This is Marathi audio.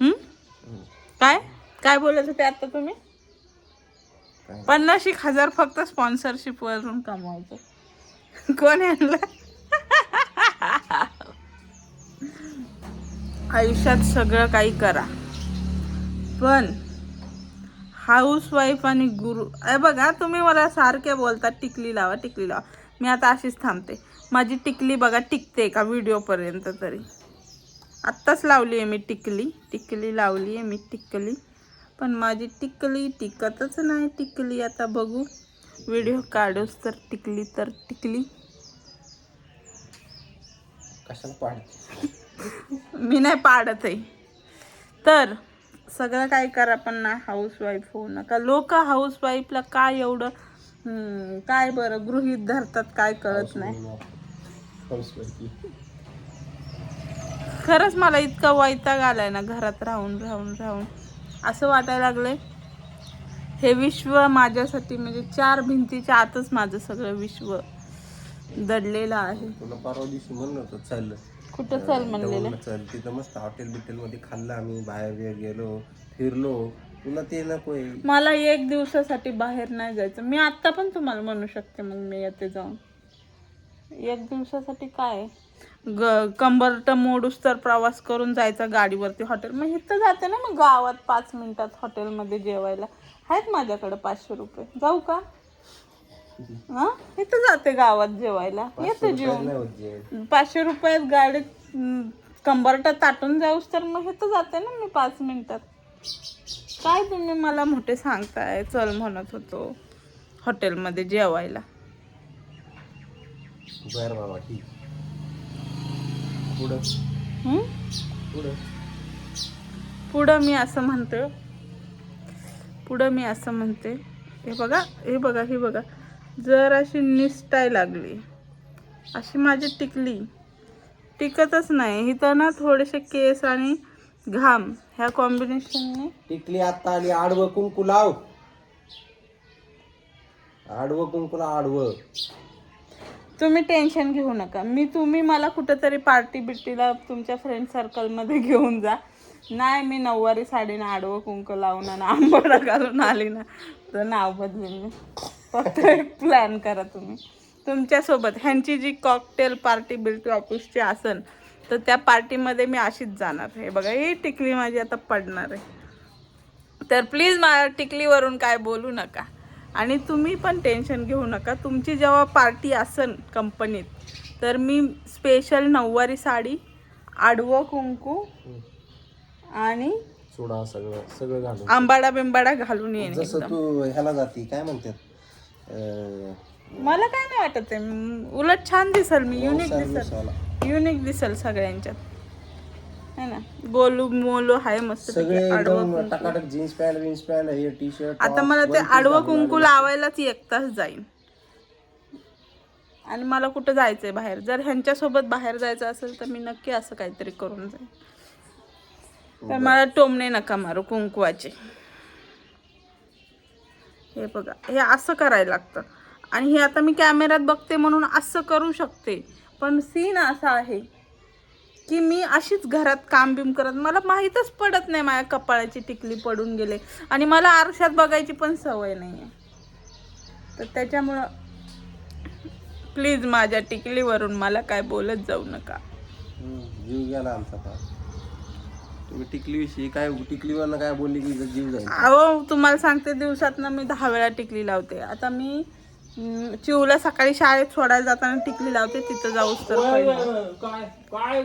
हं? काय? काय बोलत होते आता तुम्ही? पन्नास एक हजार फक्त स्पॉन्सरशिप वरून कमवायचं. कोण आणलं? आयुष्यात सगळं काही करा. पण हाऊस वाईफ आणि गुरु अरे बघा तुम्ही मला सारखे बोलता टिकली लावा टिकली लावा. मी आता अशीच थांबते. माझी टिकली बघा टिकते का व्हिडिओपर्यंत तरी. आत्ताच लावली आहे मी टिकली. टिकली लावली आहे मी टिकली. पण माझी टिकली टिकतच नाही टिकली. आता बघू. व्हिडिओ काढूस तर टिकली तर टिकली. मी नाही पाडत आहे. तर सगळं काय करा पण ना हाऊसवाईफ होऊ नका. लोक हाऊसवाईफला काय एवढं काय बरं गृहीत धरतात काय कळत नाही. खरंच मला इतका वैताग आलाय ना घरात राहून राहून राहून. असं वाटायला लागलंय. हे विश्व माझ्यासाठी म्हणजे चार भिंतीच्या आतच माझं सगळं विश्व दडलेलं आहे. तुला परवा दिवशी म्हणलं होतं चाललं कुठं चल म्हणलेलं? चल तिथं मस्त हॉटेल बिटेल मध्ये खाल्लं आम्ही बाहेर बिहेर गेलो फिरलो. तुला ते नकोय मला एक दिवसासाठी बाहेर नाही जायचं. मी आत्ता पण तुम्हाला म्हणू शकते मग मी येते जाऊन. एक दिवसासाठी काय ग कंबरट मोडूस तर प्रवास करून जायचा गाडीवरती हॉटेल मग इथं जाते ना मग गावात पाच मिनिटात हॉटेलमध्ये जेवायला. आहेत माझ्याकडे पाचशे रुपये. जाऊ का? हा? इथं जाते गावात जेवायला. येते जेवण. पाचशे रुपयात गाडीत कंबरटा ताटून जाऊस तर मग इथं जाते ना मी पाच मिनिटात. काय तुम्ही मला मोठे सांगताय? चल म्हणत होतो हॉटेलमध्ये जेवायला. बर बाबा ठीक पुढं. हं? पुढं. मी असं म्हणते. पुढं मी असं म्हणते. हे बघा हे बघा हे बघा. जर अशी निसटाय लागली. अशी माझी टिकली. टिकतच नाही. इथं ना थोडेसे केस आणि घाम ह्या कॉम्बिनेशनने टिकली आता आली आडवं कुंकू लाव. आडवं कुंकूला आडवं. तुम्ही टेन्शन घेऊ नका. मी तुम्ही मला कुठंतरी पार्टी बिट्टीला तुमच्या फ्रेंड सर्कलमध्ये घेऊन जा. नाही मी नऊवारी साडीनं आडवं कुंक लावून आणि आंबोडा घालून आली ना तर नाव बदलेल मी. फक्त एक प्लॅन करा तुम्ही. तुमच्यासोबत ह्यांची जी कॉकटेल पार्टी बिल्टी ऑफिसची असन तर त्या पार्टीमध्ये मी अशीच जाणार. हे बघा ही टिकली माझी आता पडणार आहे. तर प्लीज मला टिकलीवरून काय बोलू नका. आणि तुम्ही पण टेन्शन घेऊ नका. तुमची जेव्हा पार्टी असन कंपनीत तर मी स्पेशल नऊवारी साडी आडवं कुंकू आणि सोडा सगळं सगळं घालून. आंबाडा बिंबाडा घालून येईन जसं तू ह्याला जाती काय म्हणतात? अं, मला काय नाही वाटत आहे. म, उलट छान दिसल मी युनिक दिसल. सर्विसवाला. युनिक दिसल सगळ्यांच्यात. है ना? गोलू मोलू आहे मस्त सगळे आडवं एकदम टकाटक जीन्स पॅन्ट जीन्स पॅन्ट हे टी शर्ट आता मला ते आडवं कुंकू लावायलाच एक तास जाईल आणि मला कुठं जायचंय बाहेर? जर ह्यांच्यासोबत बाहेर जायचं असेल तर मी नक्की असं काहीतरी करून जाईन. तर मला टोमणे नका मारू कुंकवाचे. हे बघा हे असं करायला लागतं. आणि हे आता मी कॅमेऱ्यात बघते म्हणून असं करू शकते. पण सीन असा आहे की मी अशीच घरात काम बिम करत मला माहीतच पडत नाही माझ्या कपाळाची टिकली पडून गेले. आणि मला आरशात बघायची पण सवय नाही आहे तर त्याच्यामुळं प्लीज माझ्या टिकलीवरून मला काय बोलत जाऊ नका. जीव गेला आमचा तुम्ही टिकली विषयी काय टिकलीवर काय बोलली की जीव जाईल? अहो तुम्हाला सांगते दिवसातनं मी दहा वेळा टिकली लावते. आता मी चिवला सकाळी शाळेत सोडायला जाताना टिकली लावते तिथं जाऊस तर. काय काय